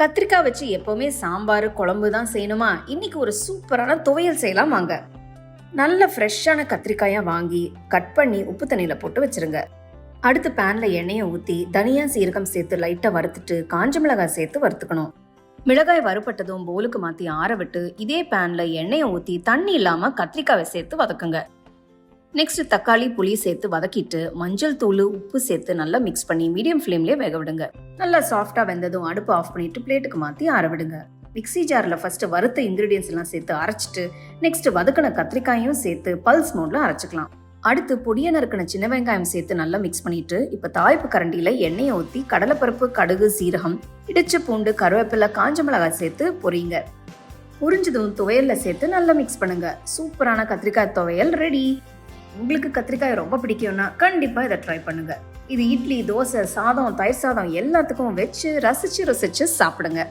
கத்திரிக்காய் வச்சு எப்போவுமே சாம்பார் குழம்பு தான் செய்யணுமா? இன்னைக்கு ஒரு சூப்பரான துவையல் செய்யலாம் வாங்க. நல்ல ஃப்ரெஷ்ஷான கத்திரிக்காயை வாங்கி கட் பண்ணி உப்பு தண்ணியில் போட்டு வச்சிருங்க. அடுத்து பேனில் எண்ணெயை ஊற்றி தனியா சீரகம் சேர்த்து லைட்டாக வறுத்துட்டு காஞ்ச மிளகாய் சேர்த்து வறுத்துக்கணும். மிளகாய் வறுபட்டதும் போலுக்கு மாற்றி ஆற விட்டு இதே பேனில் எண்ணெயை ஊற்றி தண்ணி இல்லாமல் கத்திரிக்காயை சேர்த்து வதக்குங்க. நெக்ஸ்ட் தக்காளி புளி சேர்த்து வதக்கிட்டு மஞ்சள் தூள் உப்பு சேர்த்து நல்லா மிக்ஸ் பண்ணி மீடியம் ஃப்ளேம்லேயே வேக விடுங்க. நல்லா சாஃப்டாக வெந்ததும் அடுப்பு ஆஃப் பண்ணிட்டு பிளேட்டுக்கு மாற்றி ஆற விடுங்க. மிக்ஸி ஜாரில் ஃபஸ்ட்டு வறுத்த இன்க்ரீடியன்ஸ் எல்லாம் சேர்த்து அரைச்சிட்டு நெக்ஸ்ட் வதக்கின கத்திரிக்காயும் சேர்த்து பல்ஸ் மோட்ல அரைச்சிக்கலாம். அடுத்து பொடியை நறுக்கின சின்ன வெங்காயம் சேர்த்து நல்லா மிக்ஸ் பண்ணிட்டு இப்போ தாய்ப்பு கரண்டியில் எண்ணெயை ஊற்றி கடலைப்பருப்பு கடுகு சீரகம் இடிச்ச பூண்டு கருவேப்பிலை காஞ்ச மிளகாய் சேர்த்து பொரியுங்க உறிஞ்சதும் துவையல்ல சேர்த்து நல்லா மிக்ஸ் பண்ணுங்க. சூப்பரான கத்திரிக்காய் துவையல் ரெடி உங்களுக்கு கத்திரிக்காய் ரொம்ப பிடிக்கும்னா கண்டிப்பாக இதை ட்ரை பண்ணுங்க. இது இட்லி தோசை சாதம் தயிர் சாதம் எல்லாத்துக்கும் வச்சு ரசிச்சு ரசிச்சு சாப்பிடுங்க.